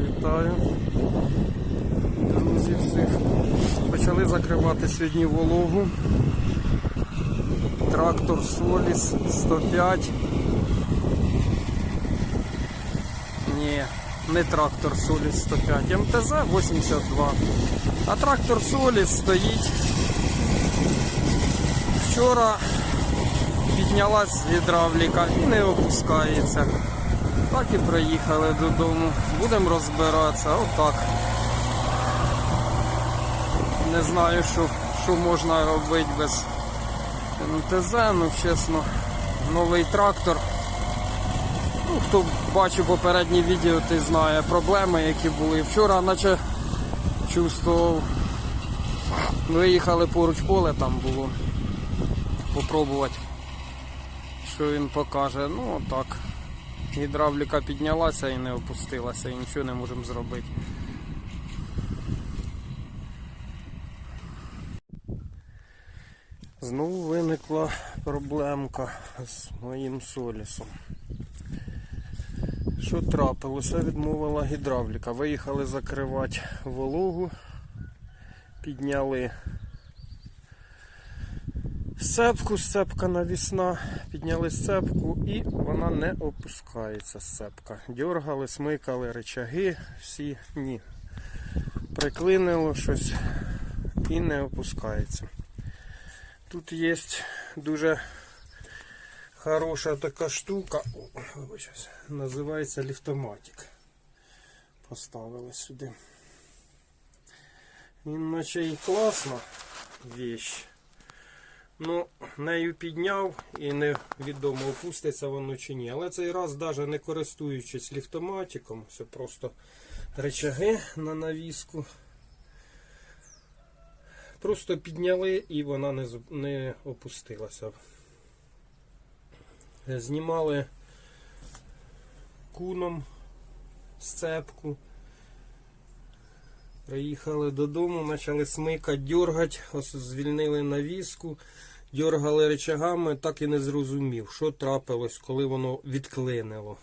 Вітаю. Друзі всіх. Почали закривати сьогодні вологу. Трактор Соліс 105. Ні, не трактор Соліс 105, МТЗ 82. А трактор Соліс стоїть. Вчора піднялась гідравліка і не опускається. Так і приїхали додому. Будемо розбиратися. Отак. Не знаю, що, що можна робити без МТЗ, ну чесно, новий трактор. Ну, хто бачив попереднє відео, той знає проблеми, які були. Вчора, наче чувствував, виїхали поруч поле там було. Попробувати, що він покаже. Ну отак. Гідравліка піднялася і не опустилася, і нічого не можемо зробити. Знову виникла проблемка з моїм солісом. Що трапилося? Відмовила гідравліка. Виїхали закривати вологу, підняли сцепку, сцепка навісна, підняли сцепку і вона не опускається сцепка. Дьоргали, смикали речаги, всі ні. Приклинило щось і не опускається. Тут є дуже хороша така штука. О, називається ліфтоматик. Поставили сюди. Він наче і класна вещь. Ну, нею підняв і невідомо опуститься воно чи ні. Але цей раз, навіть не користуючись ліфтоматиком, це просто речаги на навіску. Просто підняли і вона не, не опустилася. Знімали куном сцепку. Приїхали додому, почали смикати, дергати, звільнили навіску, дергали речагами, так і не зрозумів, що трапилось, коли воно відклинило.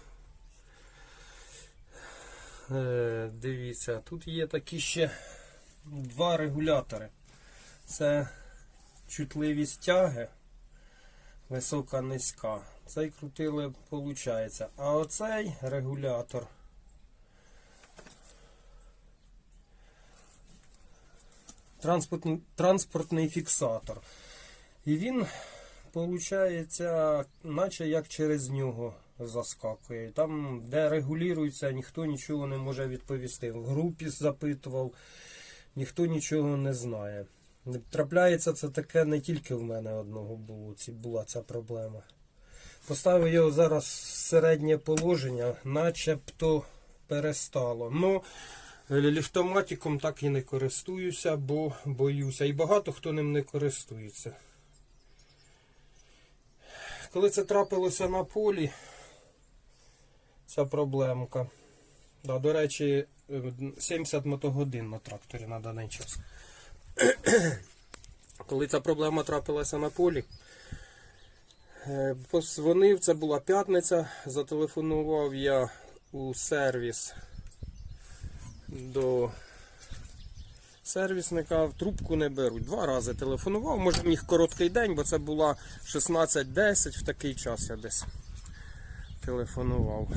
Е, дивіться, тут є такі ще два регулятори. Це чутливість тяги, висока низька. Цей крутили, виходить. А оцей регулятор. транспортний, транспортний фіксатор. І він, виходить, наче як через нього заскакує. Там, де регулюється, ніхто нічого не може відповісти. В групі запитував, ніхто нічого не знає. Трапляється це таке не тільки в мене одного було, була ця проблема. Поставив його зараз в середнє положення, начебто перестало. Ну, ліфтоматиком так і не користуюся, бо боюся. І багато хто ним не користується. Коли це трапилося на полі, ця проблемка. Да, до речі, е, 70 мотогодин на тракторі на даний час. Коли ця проблема трапилася на полі, е, позвонив, це була п'ятниця, зателефонував я у сервіс до сервісника, в трубку не беруть. Два рази телефонував, може міг короткий день, бо це була 16.10, в такий час я десь телефонував.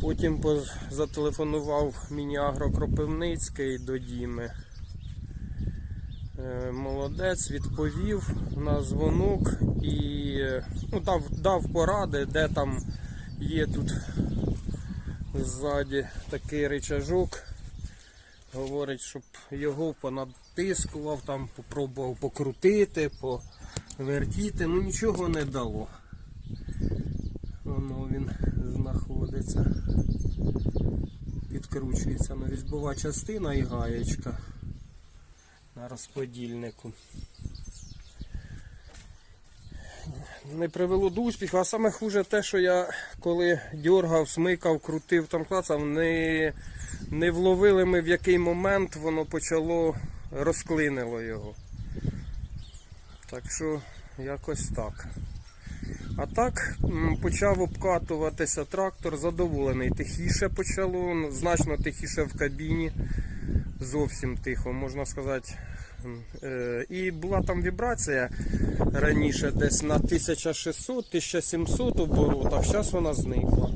Потім зателефонував Міні-Агро Кропивницький до Діми. Е, Молодець відповів на дзвонок і е, ну, дав, дав поради, де там є тут ззаді такий рычажок. Говорить, щоб його понатискував, там попробував покрутити, повертіти, ну нічого не дало. Воно він знаходиться. Підкручується на різьбова частина і гаєчка на розподільнику. Не привело до успіху, а саме хуже те, що я коли дергав, смикав, крутив, там клацав, не, не вловили ми в який момент воно почало розклинило його. Так що якось так. А так почав обкатуватися трактор, задоволений. Тихіше почало, ну, значно тихіше в кабіні. Зовсім тихо, можна сказати. Е, І була там вібрація раніше десь на 1600-1700 оборотах, зараз вона зникла.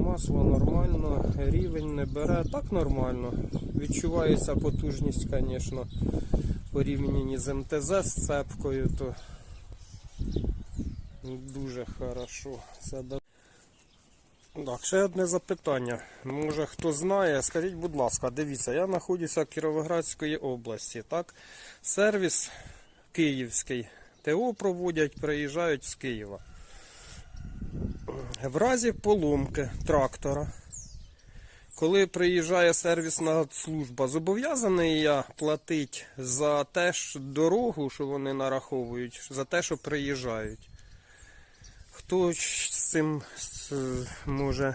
Масло нормально, рівень не бере, так нормально. Відчувається потужність, звісно, порівняні з МТЗ з цепкою, то дуже хорошо. Так, ще одне запитання. Може хто знає, скажіть, будь ласка, дивіться, я знаходжуся в Кіровоградської області, так? Сервіс київський. ТО проводять, приїжджають з Києва. В разі поломки трактора, коли приїжджає сервісна служба, зобов'язаний я платити за те ж дорогу, що вони нараховують, за те, що приїжджають. Хто з цим може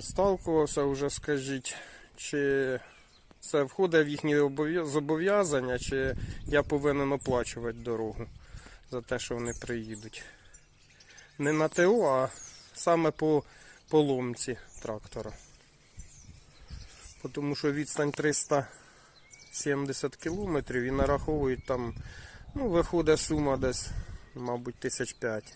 сталкувався, вже скажіть, чи це входить в їхні зобов'язання, чи я повинен оплачувати дорогу за те, що вони приїдуть. Не на ТО, а саме по поломці трактора. Тому що відстань 370 кілометрів і нараховують там, ну, виходить сума десь, мабуть, тисяч п'ять.